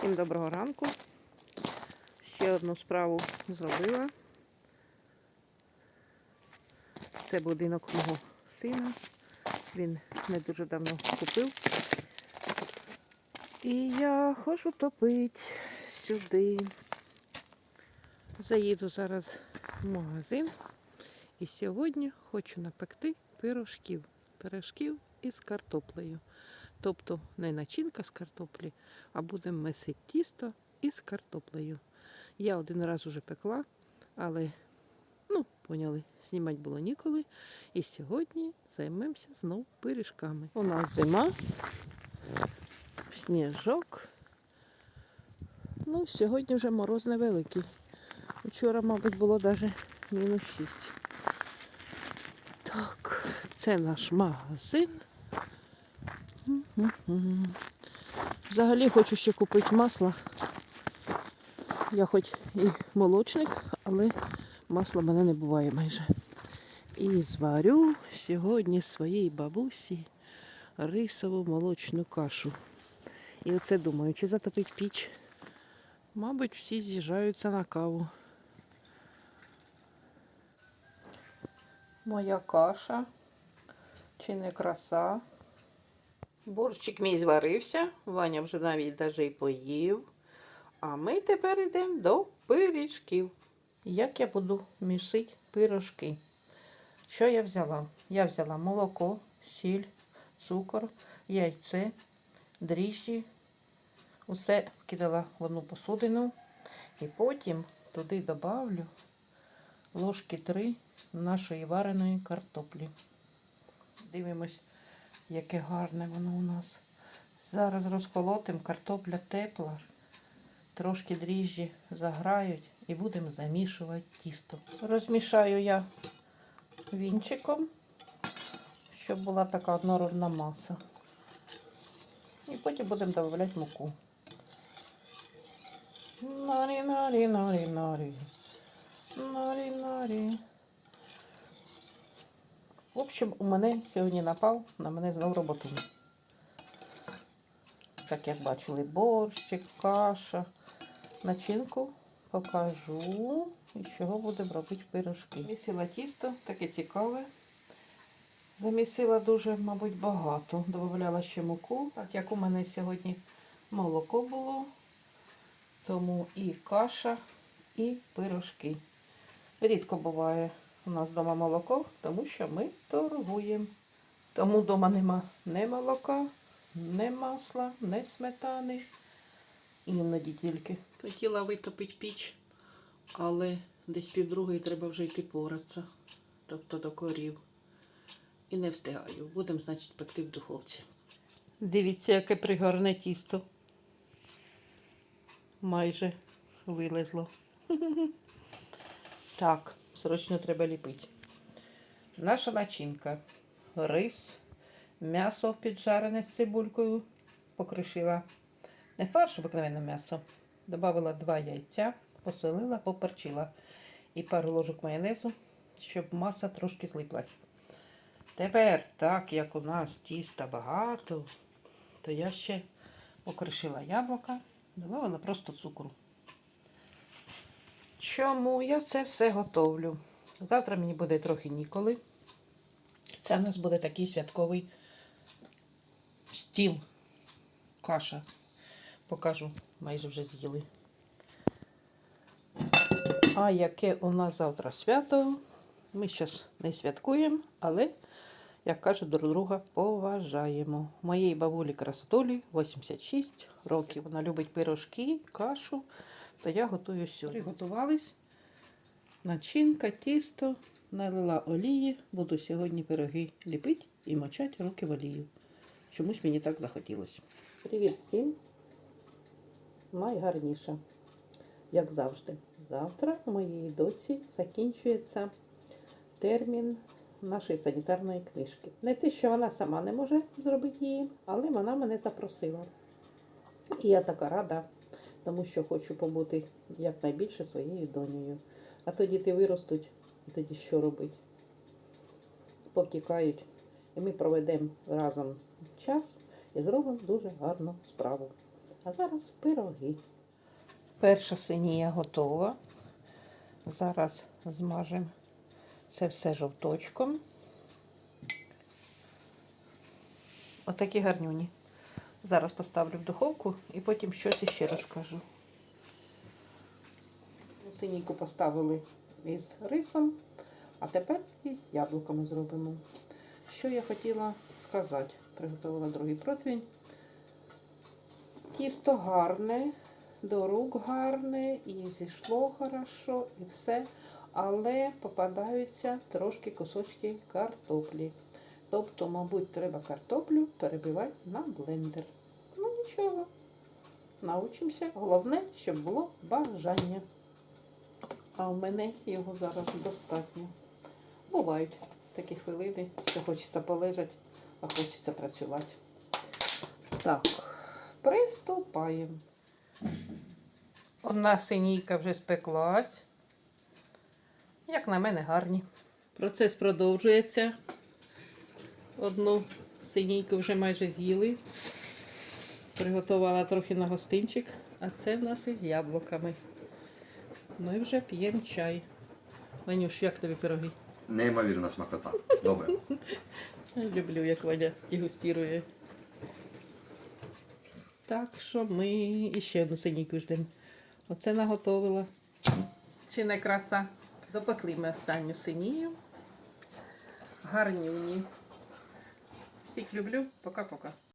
Всім доброго ранку. Ще одну справу зробила. Це будинок мого сина. Він не дуже давно купив. І я хочу топити сюди. Заїду зараз в магазин. І сьогодні хочу напекти пирожків. Пирожків із картоплею. Тобто не начинка з картоплі, а будемо месити тісто із картоплею. Я один раз уже пекла, але, ну, поняли, знімати було ніколи. І сьогодні займемося знову пиріжками. У нас зима, сніжок. Ну, сьогодні вже мороз невеликий. Вчора, мабуть, було навіть мінус 6. Так, це наш магазин. Взагалі хочу ще купити масло. Я хоч і молочник, але масла в мене не буває майже. І зварю сьогодні своїй бабусі рисову молочну кашу. І оце думаю, чи затопить піч. Мабуть, всі з'їжджаються на каву. Моя каша. Чи не краса? Борщик мій зварився, Ваня вже навіть навіть і поїв. А ми тепер йдемо до пиріжків. Як я буду місити пирожки? Що я взяла? Я взяла молоко, сіль, цукор, яйце, дріжджі. Усе кидала в одну посудину. І потім туди добавлю ложки 3 нашої вареної картоплі. Дивимось, яке гарне воно у нас. Зараз розколотим, картопля тепла, трошки дріжджі заграють і будемо замішувати тісто. Розмішаю я вінчиком, щоб була така однородна маса. І потім будемо додавати муку. Нарі, нарі, В общем, у мене сьогодні напав на мене знову роботу. Так як бачили, борщик, каша. Начинку покажу, з чого будемо робити пирожки. Місила тісто, таке цікаве. Замісила дуже, мабуть, багато. Додавала ще муку, так як у мене сьогодні молоко було, тому і каша, і пирожки. Рідко буває у нас вдома молоко, тому що ми торгуємо. Тому вдома нема ні молока, ні масла, ні сметани. Іноді тільки. Хотіла витопити піч, але десь півдругої треба вже йти поратися, тобто до корів. І не встигаю. Будемо, значить, пекти в духовці. Дивіться, яке пригорне тісто. Майже вилезло. Так, срочно треба ліпити. Наша начинка. Рис, м'ясо піджарене з цибулькою. Покришила. Не фарш, обикновенне м'ясо. Добавила два яйця, посолила, поперчила. І пару ложок майонезу, щоб маса трошки злиплась. Тепер, так як у нас тіста багато, то я ще покришила яблука, додала просто цукру. Чому я це все готовлю? Завтра мені буде трохи ніколи. Це в нас буде такий святковий стіл. Каша. Покажу, майже вже з'їли. А яке у нас завтра свято? Ми зараз не святкуємо, але, як кажуть, друг друга поважаємо. Моєї бабулі красотолі 86 років. Вона любить пирожки, кашу то я готую сьогодні. Приготувались. Начинка, тісто, налила олії. Буду сьогодні пироги ліпити і мочати руки в олію. Чомусь мені так захотілося. Привіт всім. Найгарніше, як завжди. Завтра у моїй доці закінчується термін нашої санітарної книжки. Не те, що вона сама не може зробити її, але вона мене запросила. І я така рада тому що хочу побути якнайбільше своєю донею. А то діти виростуть, і тоді що робити? Повтікають. І ми проведемо разом час і зробимо дуже гарну справу. А зараз пироги. Перша синія готова. Зараз змажемо це все жовточком. Отакі гарнюні. Зараз поставлю в духовку і потім щось іще розкажу. Синійку поставили із рисом, а тепер із яблуками зробимо. Що я хотіла сказати? Приготувала другий противень. Тісто гарне, до рук гарне, і зійшло хорошо, і все. Але попадаються трошки кусочки картоплі. Тобто, мабуть, треба картоплю перебивати на блендер. Ну нічого. Научимося. Головне, щоб було бажання. А у мене його зараз достатньо. Бувають такі хвилини, що хочеться полежати, а хочеться працювати. Так, приступаємо. Одна синійка вже спеклась. Як на мене, гарні. Процес продовжується. Одну синійку вже майже з'їли. Приготувала трохи на гостинчик, а це в нас із яблуками. Ми вже п'ємо чай. Ванюш, як тобі пироги? Неймовірна смакота. Добре. Люблю, як Ваня дегустирує. Так що ми іще одну синійку ждемо. Оце наготовила. Чи не краса? Допекли ми останню синію. Гарнюні. Всіх люблю. Пока-пока.